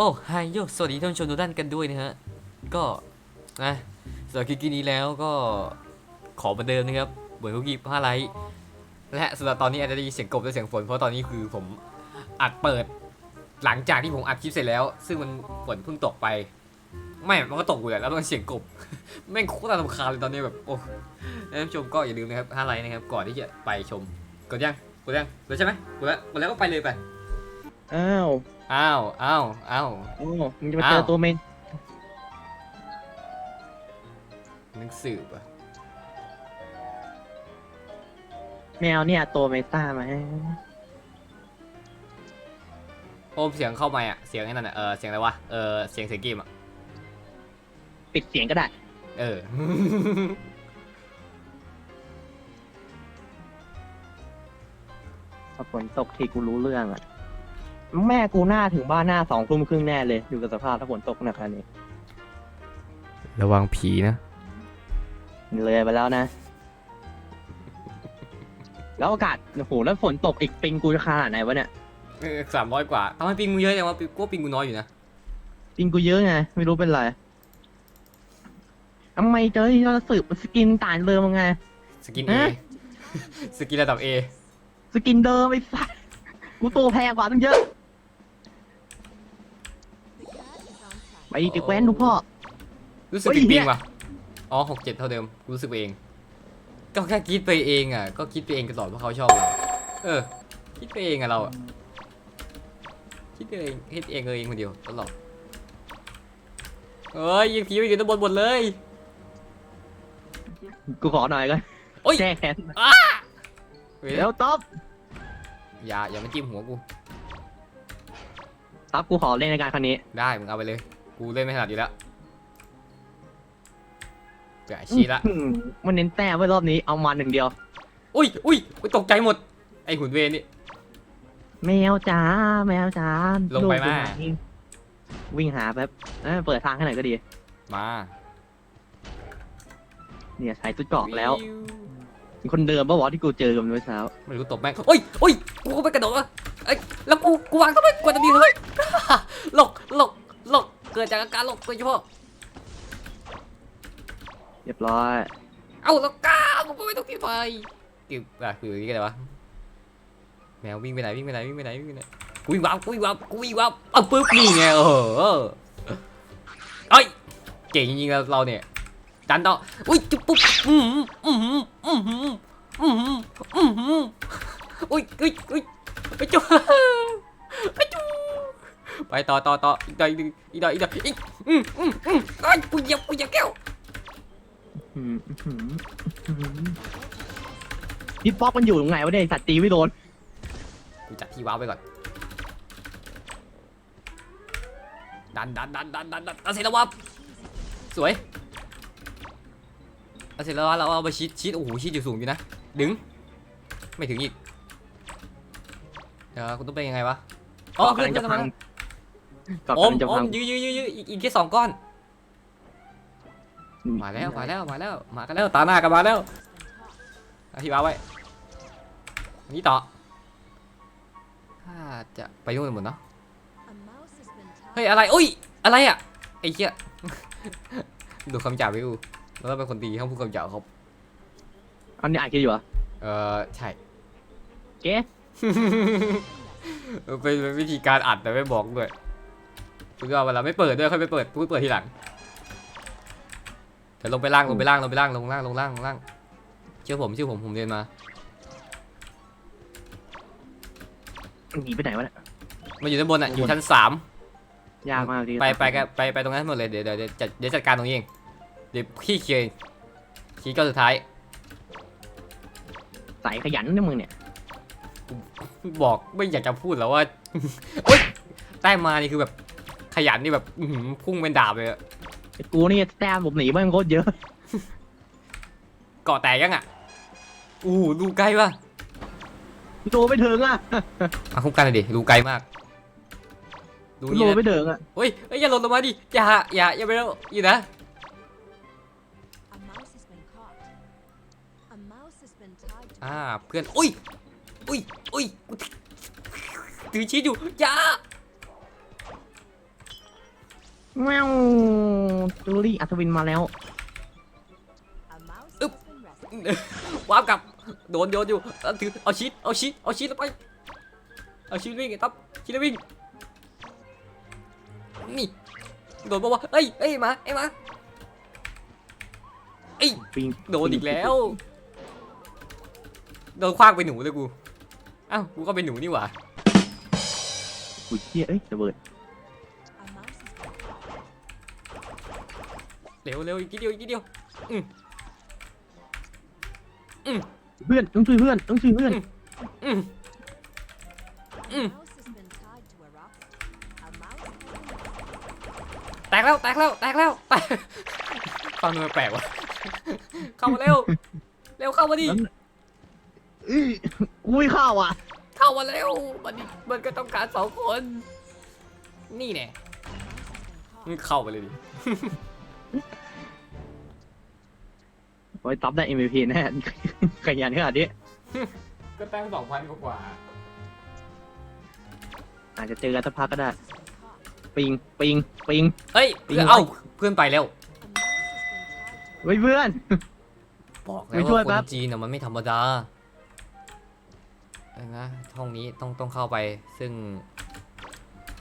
โอ้ไฮโยสวัสดีท่านผู้ชมทุกท่านกันด้วยนะฮะ ก็นะสำหรับคลิปนี้แล้วก็ขอเหมือนเดิมนะครับเบอร์คุกกี้ห้าไลท์และสำหรับตอนนี้อาจจะได้ยินเสียงกบและเสียงฝนเพราะตอนนี้คือผมอัดเปิด หลังจากที่ผมอัดคลิปเสร็จแล้ว ซึ่งมันฝนเพิ่งตกไป ไม่ มันก็ตกอยู่แหละแล้วมันเสียงกบ แม่งโคตรน่ารำคาญเลยตอนนี้แบบโอ้ท่านผู้ชมก็อย่าลืมนะครับห้าไลท์นะครับก่อนที่จะไปชมกดยังกดยังกดแล้วใช่ไหมกดแล้วกดแล้วก็ไปเลยไปอ้าว อ้าวอ้าวอ้าว โอ้มึงจะมาเจออ้าว ตัวเมนนึกสืบอะแมวเนี่ยตัวเมตามาให้โอ้เสียงเข้ามาอะเสียงไอ้นั่นอะเออเสียงอะไรวะเออเสียงเสียงเกมอะปิดเสียงก็ได้ เออ พอฝนตกทีกูรู้เรื่องอะ แม่กูหน้าถึงบ้านหน้าสองทุ่มครึ่งแน่เลยอยู่กับสภาพถ้าฝนตกขนาดนี้ระวังผีนะ เลยไปแล้วนะ แล้วอากาศโอ้โหแล้วฝนตกอีกปิงกูจะขนาดไหนวะเนี่ยสามร้อยกว่าทำไมปิงมึงเยอะจังวะปิงกูว่าปิงกูน้อยอยู่นะปิงกูเยอะไงไม่รู้เป็นไรทำไมเจอที่เราสืบสกินต่างเดิมไง สกินเอฮะ สกินระดับเอสกินเดิมไอ้สัสกูตัวแพงกว่าตั้งเยอะ ไปติแว้นดูพ่อ รู้สึกเฮ้ยปิงเหี้ปิงยว่ะ อ๋อหกเจ็ดเท่าเดิมกูรู้สึกไปเอง ก็แค่คิดไปเองอะ ก็คิดไปเองตลอดเพราะเขาชอบเราเออ คิดไปเองอะเราอะคิดไปเองคิดเองเออเองคนเดียวตลอดเอ้ยยิงผีไปอยู่ด้านบนหมดเลย กูขอหน่อยก็โอ้ยแก้แค้นเฮ้ยเดี๋ยวต๊อบอย่าอย่ามาจิ้มหัวกู ต๊อบกูขอเล่นในการครั้งนี้ ได้มึงเอาไปเลย กูเล่นไม่ถนัดอยู่แล้วเดี๋ยวชี้ละ อื้อหือมันเน้นแต้มไว้รอบนี้เอามันหนึ่งเดียว อุ้ยอุ้ยอุ๊ยตกใจหมด ไอหุ่นเวรนี่ แมวจ้าแมวจ้าลงไปกอยู่มาหนวิ่งหาแป๊บเอ้ยเปิดทางให้หน่อยก็ดี มาเนี่ยใส่ชุดเกราะแล้วมีคนเดิมปะวะที่กูเจอกันเมื่อเช้า ไม่รู้ตบแม่งโอ้ยโอ้ยกูก็ไปกระโดดวะเอ้ยแล้วกูกูวางทำไมกดอันนี้เฮ้ยหลกหลกหลก เกิดจากอาการหลกโดยเฉพาะเรียบร้อย เอ้าแล้วก้าวกูก็ไม่ต้องกินไฟกิบอะคืออย่างนี้กันเลยวะแมววิ่งไปไหนวิ่งไปไหนวิ่งไปไหนวิ่งไปไหนกูวิ่งวับกูวิ่งวับกูวิ่งวับเอาปึ๊บนี่ไงเออเอ้ยเก่งจริงๆเราเราเนี่ยดันต่ออุ้ยจุ๊บปุ๊บอืมอืมอืมอืมอืมอืมอืมอุ้ยอุ้ยอุ้ยไปจุ๊บไปจุ๊บ ไปต่อต่อต่ออีกต่ออีกหนึ่งอีกต่ออีกต่ออีกอืมอืมอืมไอ้ยกูเหยียบกูเหยียบแก้วอื้อหืออื้อหือพี่ป๊อกมันอยู่ตรงไหนวะเนี่ยไอ้สัตว์ตีไม่โดนกูจัดที่ว้าวไปก่อนดันดันดันดันดันดันเอาเสร็จแล้ววับสวยเอาเสร็จแล้ววะเราเอาไปชิดชิดโอ้โหชิดอยู่สูงอยู่นะดึงไม่ถึงอีกเดี๋ยวกูต้องเป็นยังไงวะอ๋อเกาะเพื่อนกำลัง เพื่อนทำไมนะจะพังเกาะโอมกำลังจะโอพัมงยื้อยื้อยื้อยื้ออีกอีกแค่สองก้อน มาแล้วมาแล้วมาแล้วมากันแล้วตาหน้ากันมาแล้วเอาที่ว้าวไว้อันนี้ต่อถ้าจะไปนู่นหมดเนาะเฮ้ยอะไรอุ้ยอะไรอะไอ้เหี้ยดูคำจ่าไปดูแล้วเราเป็นคนดีเขาพูดคำจ่าเขาอันนี้อ่านคิดอยู่เหรอเออใช่ เก๊เออเป็นเป็นวิธีการอัดแต่ไม่บอกด้วย คุณก็เวลาไม่เปิดด้วยค่อยไปเปิดพูดเปิดทีหลังเดี๋ยวลงไปล่างลงไปล่างลงไปล่างลงล่างลงล่างลงล่างเชื่อผมเชื่อผมผมเรียนมาหนีไปไหนวะเนี่ย มาอยู่ด้านบนอะอยู่ชั้นสามยากมากดีไปไปกันไปไปตรงนั้นหมดเลยเดี๋ยวเดี๋ยวเดี๋ยวจัดเดี๋ยวจัดการตรงนี้เองเดี๋ยวขี้เคียงขี้ก็สุดท้ายใส่ขยันนะมึงเนี่ย บอกไม่อยากจะพูดแล้วว่าโอ๊ยแต้มมานี่คือแบบข ยันนี่แบบอื้อหือพุ่งเป็นดาบเลยอะไอ้กูนี่แต้มผมหนีแม่งโคตรเยอะ เกาะแตกยังอะอู้หูดูไกลป่ะโตไม่ถึงอะอะคุ้มกันหน่อยดิดูไกลมากดูโตนี่นะไม่ถึงอะเฮ้ยเฮ้ยอย่าหล่นลงมาดิอย่าอย่าอย่าไปแล้วอยู่นะ A mouse has been caught. A mouse has been tied to อ่า เพื่อน อุ้ย อุ้ย อุ้ยกูถือชีสอยู่อย่า แมวจูลี่อัศวินมาแล้ว A mouse Oop. has been rescued. วาร์ปกลับ โดนโยนอยู่เอาถือเอาชีสเอาชีสเอาชีสลงไป เอาชีสวิ่งไอ้ต๊อบชีสวิ่ง นี่ โดนปะวะเอ้ยเอ้ยมาไอ้มาเอ้ยปิงโดนอีกแล้ว โดนคว้างไปหนูเลยกู อ้าว กูก็เป็นหนูนี่หว่าอุ้ยเหี้ยเอ้ยระเบิด เร็วเร็วอีกนิดเดียวอีกนิดเดียวเพื่อนต้องช่วยเพื่อนต้องช่วยเพื่อนอืม A Mm. mouse has been tied to a rocket. A mouse has been rescued. แตกแล้วแตกแล้วแตกแล้วแตกฟังดูแปลกว่ะเข้ามาเร็วเร็วเข้ามาดิอื้อกูไม่เข้าอะเข้ามาเร็วมันมันก็ต้องการสองคน นี่แน่ A mouse has been มึง caught. เข้าไปเลยดิ โอ้ยต๊อบได้ MVP แน่ขยันขนาดนี้ก็ตั้งสองพันกว่าอาจจะเจอกันสักพักก็ได้ Has been caught. ปิง ปิง ปิง เฮ้ยจริงเอ้าเพื่อนไปแล้ว A mouse has been tied to a เฮ้ยเพื่อน บอกไม่แล้วช่วยว่าคแป๊นบจีนน่ะมันไม่ธรรมดาเอ้ยนะห้องนี้ต้องต้องเข้าไปซึ่ง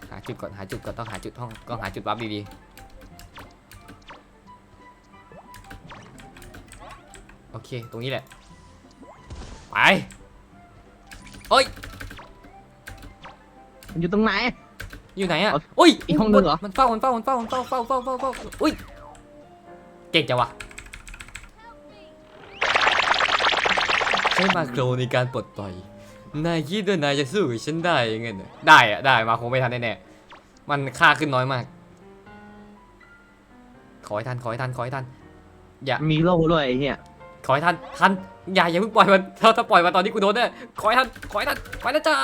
หาจุดก่อนหาจุดก่อนต้องหาจุดห้องก็หาจุดวับดีๆ โอเค ตรงนี้แหละ ไปเฮ้ย มันอยู่ตรงไหน อยู่ไหนอะเอาอุ้ยอีกห้องนึงเหรอ มันเฝ้า มันเฝ้า มันเฝ้า มันเฝ้า เฝ้า เฝ้า เฝ้าเฝ้าอุ้ย เก่งจังวะใช้มาโครในการปลดปล่อย นายคิดว่านายจะสู้กับฉันได้ยังไงเนี่ยได้อะได้ มาคงไม่ทันแน่ๆ มันค่าขึ้นน้อยมาก ขอให้ทัน ขอให้ทัน ขอให้ทัน อย่า มีโล่ด้วยไอ้เหี้ยข อให้ทันทันอย่าอย่าเพิ่งปล่อยมันถ้าถ้าปล่อยมาตอนนี้กูโดนแน่ขอให้ทันขอให้ทันไปแล้วจ้า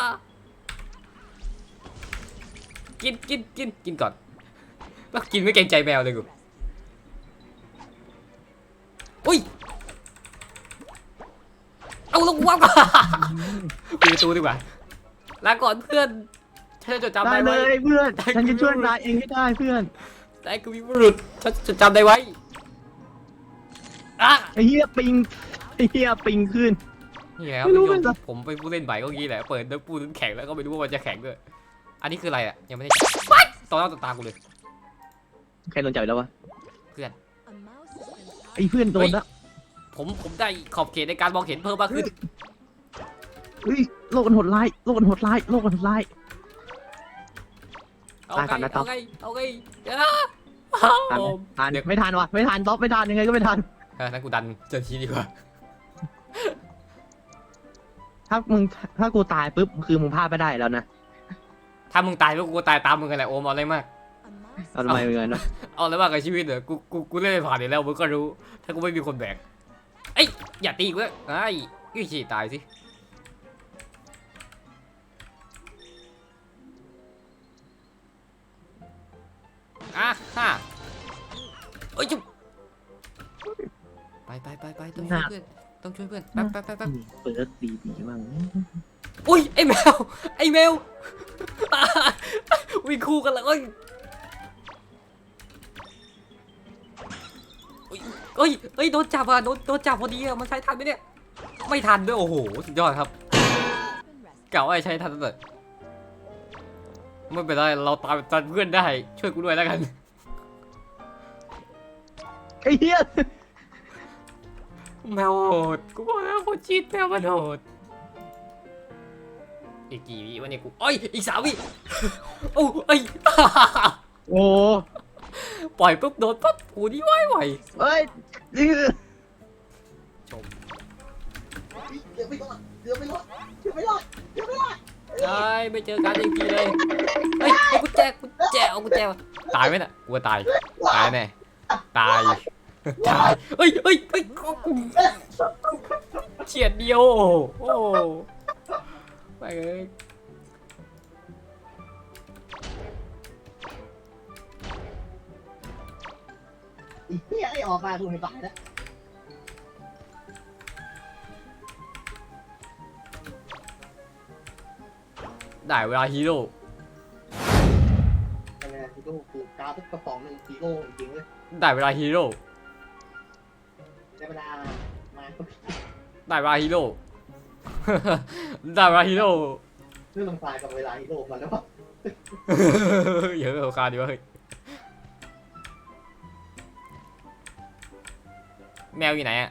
กินกินกินกินก่อนแล้วกินไม่เกรงใจแมวเลยกู rescue. อุ้ยเอาลงว้าวก่อนปิดประตูดีกว่าลาก่อนเพื่อนฉันจะจดจำได้ได้เลไว้ยเพื่อนได้ฉันจะกูช่วยนายเองให้ได้เพื่อนแต่กูมีบุรุษฉันจะจำได้ไว้ อะไอ้เหี้ยปิงไอ้เหี้ยปิงขึ้น นี่แหละครับไม่รู้คุณผู้ชเหมือนกันผมเป็นผู้เล่นใหม่ก็งี้แหละ เปิดน้ำปูน้ำแข็งแล้วก็ไม่รู้ว่ามันจะแข็งด้วย อันนี้คืออะไรอะ ยังไม่ได้วัดต่อหน้าต่อตากูเลย ใครโดนจับอีกแล้ววะ A mouse has been tied ไอ้เพื่อนโดนแล้วผมผมได้ขอบเขตในการมองเห็นเพิ่มมากขึ้น เฮ้ยโลกมันโหดร้ายโลกมันโหดร้ายโลกมันโหดร้าย เอาตายไงก่อนนะต๊อเอาป ไง เอาไงเดี๋ยวทันไหมผมทันเดี๋ยวไม่ทันวะไม่ทันต๊อบไม่ทันยังไงก็ไม่ทัน เอองั้นกูดันเจ้าทีดีกว่า ถ้ามึงถ้ากูตายปุ๊บคือมึงพลาดไม่ได้แล้วนะถ้ามึงตายแล้วกูก็ตายตามมึงกันแหละโอมเอาอะไรมาก A mouse เอาทำไมเป็นไงนะเอาอะไรมากกับชีวิตเหรอกูกูกูเล่นไม่ผ่านอยู่แล้วมึงก็รู้ ถ้ากูไม่มีคนแบกเอ้ยอย่าตีกูเลยไอ้ยี่ฉีตายสิอะฮะ ต้องช่วยเพื่อนต้องช่วยเพื่อนแป๊บแป๊บแป๊บแป๊บเปิดดีดีๆบ้างอุ้ยไอ้แมวไอ้แมววิ่งคู่กันเลยเอ้ยเอ้ยเอ้ยเอ้ยโดนจับอะโดนโดนจับพอดีอะมันใช้ทันไหมเนี่ย ไม่ทันด้วยโอ้โหสุดยอดครับ has been rescued. เก่าไอ้ใช้ทันตั้งแต่ไม่เป็นไรเราตามตันเพื่อนได้ช่วยกูด้วยแล้วกันไอ้เหี้ย แมวโหดกูบอกแล้วคนชีตแมวมันโหดอีกกี่วิวันนี้กูเอ้ยอีกสามวิโอ้เอ้ยโอ้ปล่อยปุ๊บโดนปั๊บกูนี่ไหวไหวเอ้ยนี่ชมเดี๋ยวไม่รอดเดี๋ยวไม่รอดเดี๋ยวไม่รอดเดี๋ยวไม่รอดไอ้ยไม่เจอกันอีกทีเลยเฮ้ยเอากุญแจกุญแจเอากุญแจมาตายไหมน่ะกูว่าตายตายแน่ตายตาย เฮ้ยเฮ้ยเฮ้ยเฉียดเดียว โอ้โหไปเลยไอ้เหี้ยไอ้ออกมากูไม่ตายแล้วได้เวลาฮีโร่เป็นไงโร่กูกาทุกกระป๋องหนึ่งฮีโร่จริงๆเลยได้เวลาฮีโร่ ในเวลามาก็ได้เวลาฮีโร่ ได้เวลาฮีโร่ เรื่องลงทรายกับเวลาฮีโร่มาแล้วว่าเยอะเอาคาดีวะเฮ้ยแมวอยู่ไหนอะ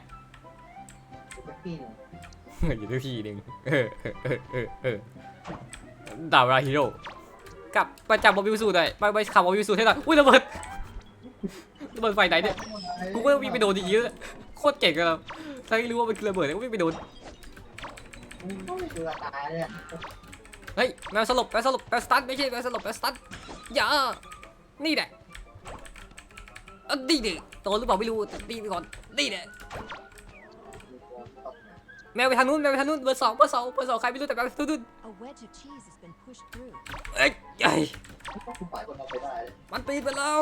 สักที่หนึ่งอยู่ที่พี่หนึ่งเออเออเออเออเออดาวราฮีโร่กลับไปจับบอบิวสูหน่อยไปไปขับบอบิวสูให้หน่อยอุ้ยระเบิดระเบิดไฟไหนเนี่ยกูก็วิ่งไปโดนอีกเยอะโค ตรเก่งเลยถ้าไม่รู้ว่ามันคือระเบิดก็วิ่งไปโดนมึงก็ไม่เจอตายเลยอะเฮ้ยแมวสลบแมวสลบแมวสตันไม่ใช่แมวสลบแมวสตันอย่านี่แหละเอันนี่ดิโตหรือเปล่าไม่รู้แต่ตีไปก่อนนี่แหละมึงกลัวตกนะแมวไปทางนู้นแมวไปทางนู้นเบอร์สองเบอร์สองเบอร์สองใครไม่รู้แต่แมวไปทางนู้น A wedge of cheese has been pushed through. เอ้ยเอ้ยกูปล่อยคนเราไปได้เลยมันปีนไปแล้ว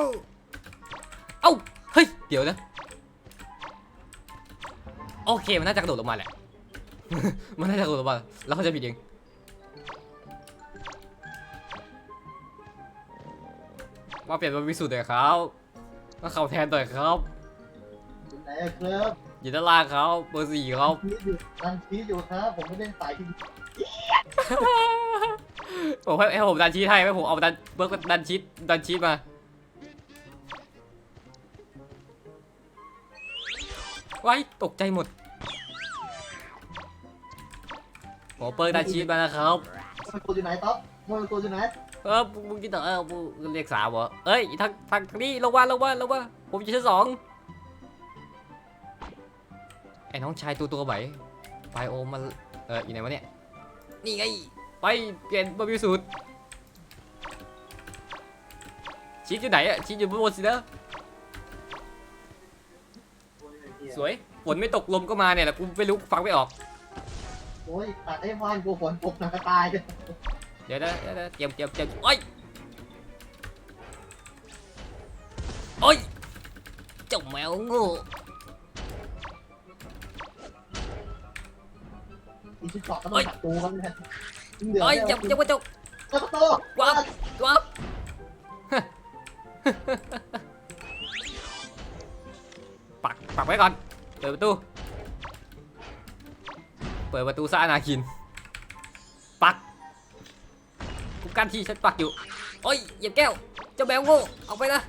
เอ้าเฮ้ยเดี๋ยวนะ โอเคมันน่าจะกระโดดลงมาแหละ มันน่าจะกระโดดลงมาแล้วเขาใจะผิดเองมาเปลี่ยนเป็นวิสุทธิ์หน่อยครับมาเข่าแทนหน่อยครับคุณไหนอะครับอยู่ด้านล่างเขาเบอร์สี่เขาชี้อยู่ดันชี้อยู่ครับ ผมไม่ได้สายที่ผมให้ให้ผมดันชีทให้ให้ผมเอาดันเบิร์กดันชีทดันชีทมา ไว้ตกใจหมดผมเปิร์กดันชีทมานะครับมันตัวอยู่ไหนต๊อบมันตัวอยู่ไหนเออมึงกินต่อเออมึงเรียกสาวเหรอเอ้ยทางทางทางนี้ลงมาลงมาลงมาผมอยู่ชั้นสองไอ้น้องชายตัวตัวไหวไบโอมันเอออยู่ไหนวะเนี่ยนี่ไงไปเปลี่ยนบาร์บีคิวสูตรชีสอยู่ไหนอะชีสอยู่บนบนสินะ สวยฝนไม่ตกลมก็มาเนี่ยแหละกูไม่รู้ฟังไม่ออก โอ้ยตัดไอ้วานกูฝนตกหนักกระตายเลยเดี๋ยวนะเดี๋ยวนะเตรียมเตรียมเตรียมโอ้ยโอ้ยเจ้าแมวโง่อีชิเกาะก็ต้องตัดตัวกันเลยเหลือเอ้ยเนี่ยเจ้าเจ้าเจ้าเจ้าตัวว้าวว้าวปักปักไว้ก่อนเปิดประตู เปิดประตูซะอนาคิน ปักกูกั้นที่ฉันปักอยู่ โอ้ยเหยียบแก้ว เจ้าแมวโง่ออกไปนะ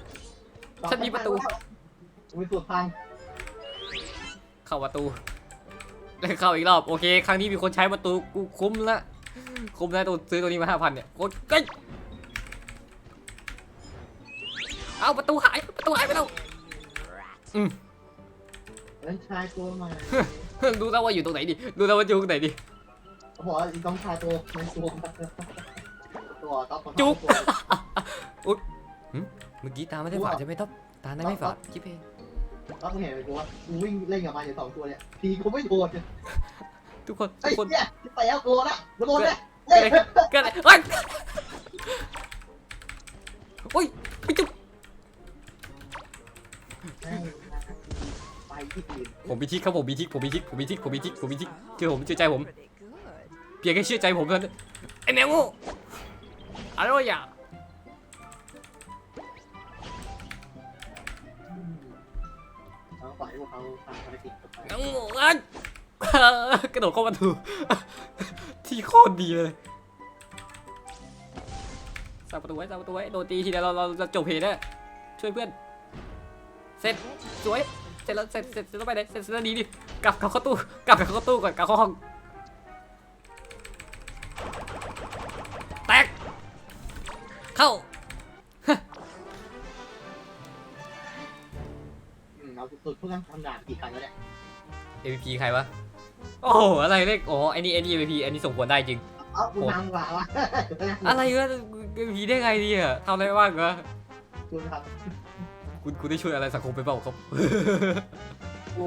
ฉันมีประตู มีสูตรพังเข้าประตูได้เข้าอีกรอบ โอเค ครั้งนี้มีคนใช้ประตู กูคุ้มละคุ้มแล้วตัวซื้อตัวนี้มาห้าพันเนี่ยโคตรเก้ยเอาประตูหาย ประตูหายไปแล้ว เล่นชายตัวใหม่ดูแล้วว่าอยู่ตรงไหนดิดูแล้วว่าอยู่ตรงไหนดิเขาบอกว่าอีต้องชายตัวในตัวตัวต๊อบจุ๊บเมื่อกี้ตาไม่ได้ฝาดใช่ไหมท็อปตาได้ไม่ฝาดคิดเองต๊อบมึงเห็นไหมกูว่ากูวิ่งเล่นกับมันอยู่สองตัวเนี่ยทีกูไม่โดนเลยทุกคนไอ้ทุกคนเนี่ยไปแล้วโดนละกูโดนเลยเกิดอะไรเกิดอะไรเฮ้ยโอ้ยไปจุ๊บ ไปที่อื่นผมมีทิกครับผมมีทิกผมมีทิกผมมีทิกผมมีทิกผมมีทิกเชื่อผมเชื่อใจผม Pretty good. เพียงแค่เชื่อใจผมเท่านั้นไอ้แมวโง่อะไรวะอย่าเขาปล่อยให้พวกเขาทำภารกิจต่อไปแมวโง่อะกระโดดเข้าประตูที่โคตรดีเลยสร้างประตูไว้สร้างประตูไว้โดนตีทีเดียวเราเราเราจบเพจแล้วช่วยเพื่อนเสร็จสวย เสร็จแล้วเสร็จเสร็จเสร็จแล้วไปไหนเสร็จเสร็จแล้วดีดิกลับกลับเข้าตู้กลับไปเข้าตู้ก่อนกลับเข้าห้องแตกเข้าอืมเอาสุดๆเพื่อนทำงานกี่ครั้งแล้วเนี่ย MVP ใครวะโอ้โหอะไรเลขโอ้ไอ้นี่ไอ้นี่ MVP อันนี้ส่งผลได้จริงเอ้าคุณนำกว่าวะอะไรวะ MVP ได้ไงดีอะทำอะไรบ้างวะคุณครับ คุณคุณได้ช่วยอะไรสังคมไปเปล่าครับ กู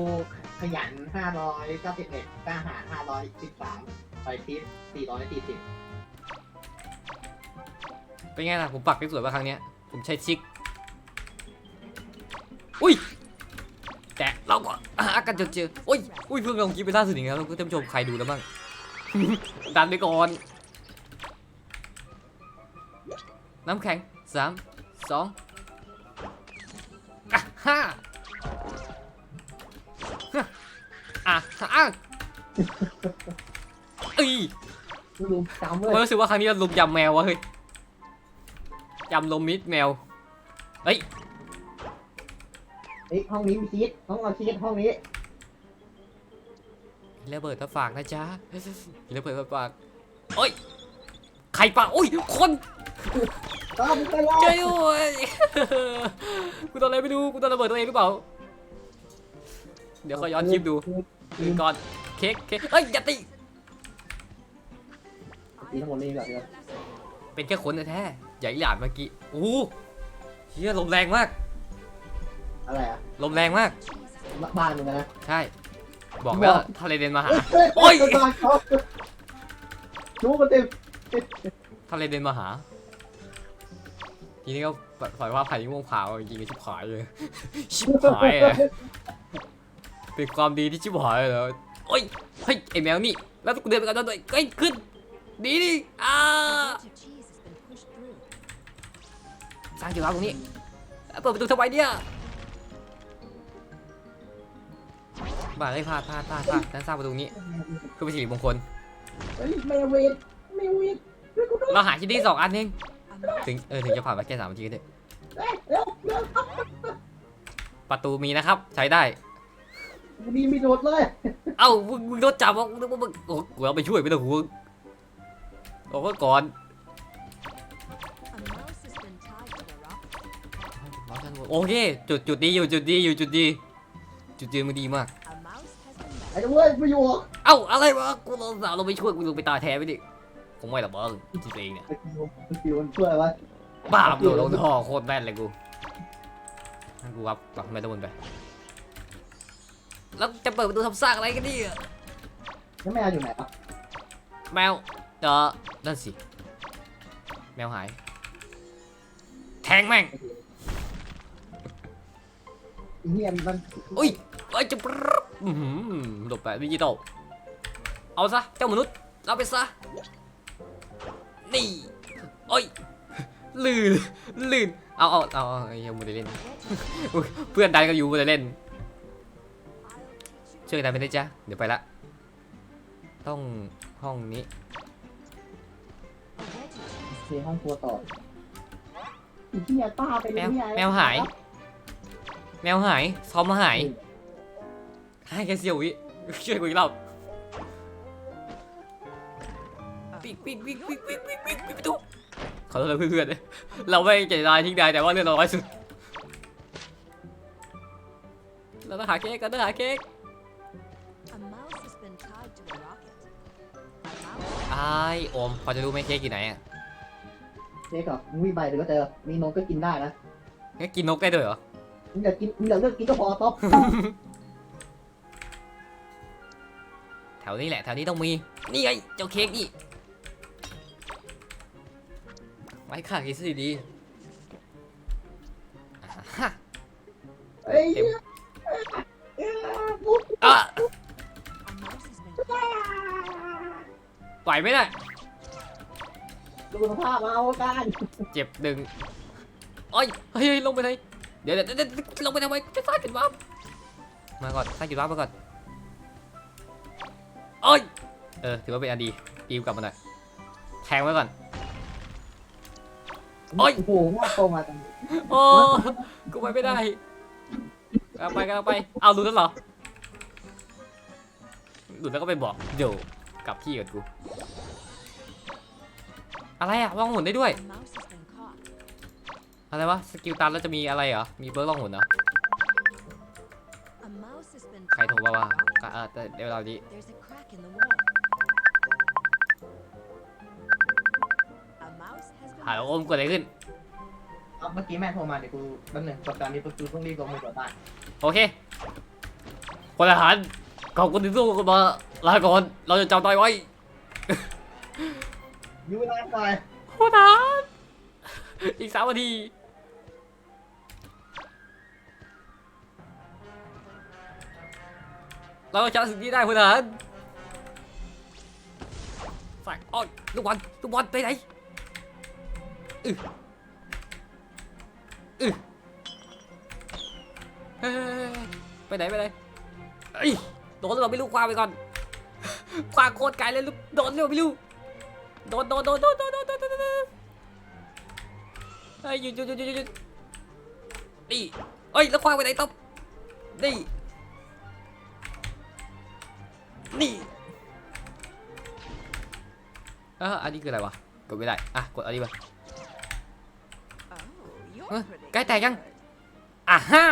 ขยัน591กล้าหาญ513ไปทิป440เป็นไงล่ะผมปักได้สวยป่ะครั้งเนี้ยผมใช้ชิก อุ้ย แต่เราก็หากันจนเจออุ้ยอุ้ยเพิ่งลงคลิปไปล่าสุดอย่างเงี้ยแล้วท่านผู้ชมใครดูแล้วบ้าง ดันไปก่อน น้ำแข็งสามสอง อะห้าฮะอะอะเอ้ยลุงจำเลผมยรู้สึกว่าครั้งนี้เราลุมยำแมววะเฮ้ยยำลมมิดแมวเฮ้ยเฮ้ยห้องนี้มีชีสห้องเราชีสห้องนี้ระเบิดมาฝากนะจ๊ะระเบิดมาฝากโอ้ยใครปะโอ้ยคน ตามไปเลเจ้ยยโอ้ยกูโดนอะไรไม่รู้กูโดนระเบิดตัวเองหรือเปล่า เดี๋ยวขอย้อนคลิปดูดูก่อนเค้กเค้กเอ้ยอย่าตีตีทั้งหมดเลยแบบเดียวเป็นแค่คนแท้ๆใหญ่หยาดเมื่อกี้โอ้โหเฮียลมแรงมาก อะไรอะลมแรงมาก บ้านมึงนะใช่ บอกแล้วทะเลเดนมาหา โอ้โอ้ยยบ้านเขารู้กันเต็มทะเลเดนมาหา ทีนี้ก็ปล่อยว่าไผ่ม่วงขาวจริงๆชิบหายเลย ชิบหายเลยเป็นความดีที่ชิบหายเลยโอ้ยเฮ้ยไอแมวนี่ แล้วกูเดินไปกันด้วยเฮ้ยขึ้นดีดิอ่า The wedge of cheese has been pushed through. สร้างจุดรับตรงนี้เปิดประตูทำไมเนี่ยบ้าเลยพลาดพลาดพลาดพลาดฉันสร้างประตูนี้เพื่อเป็นสิริมงคลเฮ้ยแมวเวทแมวเวทช่วยกูด้วยเราหาชิ้นที่สองอันเอง A mouse ถึงเออถึงจะผ่านไปแค่สามนาทีก็ได้เอ้ยเร็วเร็วประตูมีนะครับ ใช้ได้กูนี่มีโดดเลย เอ้ามึงมึงโดนจับอะมึงมึงมึงโอ้กูเอาไปช่วยไม่ต้องห่วงบอกว่าก่อน A mouse has been tied to a rock. โอเค จุดจุดดีอยู่จุดดีอยู่จุดดีจุดยืนมันดีมาก A mouse has been ไอ้ left. เว้ยไม่อยู่หรอกเอ้าอะไรวะกูเราสาวเราไปช่วยกูลงไปตายแท้ไปดิ คงไม่หรอกเบิ้งที่ตัวเองเนี่ยไอ้คิวไอ้คิวมันช่วยวะบ้าโดดลงท่อโคตรแม่นเลยกูงั้นกูรับกลับไม่ต้องวนไป แล้วจะเปิดประตูทำซากอะไรกันเนี่ยแล้วแมวอยู่ไหนอะแมวเออนั่นสิ แมวหาย แทงแม่งไอ้เหี้ยมันอุ้ยไอ้ยจะปรึ๊บอื้อหือหลบไปดิจิตอลเอาซะ เจ้ามนุษย์รับไปซะ นี่โอ้ยลื่นลื่นเอาเอาเอาเอาไอ้เหี้ยังมูได้เล่นอุ๊ยเพื่อนดันกันอยู่มูได้เล่น I'll teach you ช่วยกันดันไปได้จ้ะเดี๋ยวไปละ ต้องห้องนี้ a wedge of cheese. เทห้องครัวต่อไอ้เหี้ยป้าไปแมเลยวเนี่ยแมวหาย แมวหาย ซอมมาหายให้แค่เสียววิช่วยกูอีกรอบ วิ่งวิ่งวิ่งวิ่งวิ่งวิ่งประตูขอโทษนเพื่อนๆเราไม่เจตนาทิ้งใดแต่ว่าเรื่องเราน้สุด เราต้องหาเค้กกันต้องหาเค้กไอ้โอมพอจะรู้ไหมเค้กอยู่ไหนอะเค้กเหรอมีใบหรือก็เจอ มีนกก็กินได้นะแค่กินนกได้ด้วยเหรอมึงอยากกินมึงอยากเลือกกินก็พอต๊อปแถวนี้แหละแถวนี้ต้องมี นี่ไงเจ้าเค้กนี่ ไว้ข้ากินซะดีๆอ่าฮะเฮ้ยเหี้ยเอ้ยปุ๊บอะ A mouse has been caught. ปล่อยไม่ได้ดูสภาพมาเอาการเจ็บดึงโอ้ยเฮ้ยเฮ้ยลงไปเลยเดี๋ยวเดี๋ยวเดี๋ยวเดี๋ยวลงไปทำไมจะสร้างจุดวับมาก่อนสร้างจุดวับมาก่อนโอ้ยเออถือว่าเป็นอันดีอิวกลับมาหน่อยแทงไว้ก่อน โอ๊ยโอ้โหว่าโตมาจังโอ้กูไปไม่ได้เอาไปกันเอาไป เอาหลุดแล้วเหรอหลุดแล้วก็ไปบอกเดี๋ยวกลับที่กับกู อะไรอะว่องหมุนได้ด้วย A mouse has been caught. อะไรวะ สกิลตันแล้วจะมีอะไรเหรอ มีเบิร์กล่องหนเหรอ A mouse has been ใคร tied โทร to มา a ว่า rock. ก็เออแต่เดี๋ยวเราดี There's a crack in the wall. Mouse has been หาโอมเกิดอะไรขึ้น เอาเมื่อกี้แม่โทรมาเดี๋ยวกูแป๊บหนึงกดการนี้ปุ๊บกูต้องรีบลงมือก่อนบ้านโอเคพลทหารขอบคุณที่สู้กันมาลาก่อนเราจะจำตายไว้อยูเวลาหน่อยพลทหารอีกสามนาทีเราจะชนะสิ่งนี้ได้พลทหารใส่อ้อยลูกบอลลูกบอลไปไหน อึอึไปไหนไปไหนเอ้ยโดนหรือเปล่าไม่รู้คว้าไปก่อนคว้าโคตรไกลเลยลูกโดนหรือเปล่าไม่รู้โดนโดนโดนโดนโดนโดนโดนโดนเฮ้ยหยุดหยุดหยุดหยุดหยุดนี่เอ้ยแล้วคว้าไปไหนต๊อบนี่นี่เอออันนี้คืออะไรวะกดไม่ได้อะกดอันนี้ไป Oh, you're Huh? pretty Cái tài good. chăng? อะฮ่า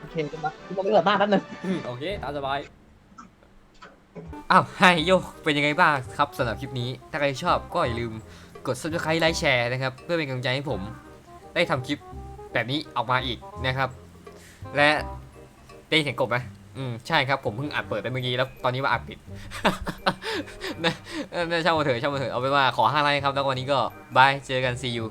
โอเคกูมากูมาเกิดบ้านแป๊บนึงอืมโอเคตามสบายอ้าวไฮโยเป็นยังไงบ้างครับสำหรับคลิปนี้ ถ้าใครชอบก็อย่าลืมกด subscribe ไลค์แชร์นะครับ เพื่อเป็นกำลังใจให้ผม ได้ทำคลิปแบบนี้ออกมาอีกนะครับ และได้เห็นกบไหมอืมใช่ครับผมเพิ่งอัดเปิดไปเมื่อกี้แล้วตอนนี้มาอัดปิด นะนะช่างมาเถอะช่างมาเถอะเอาเป็นว่าขอห้าไลค์ครับ แล้ววันนี้ก็บายเจอกัน see you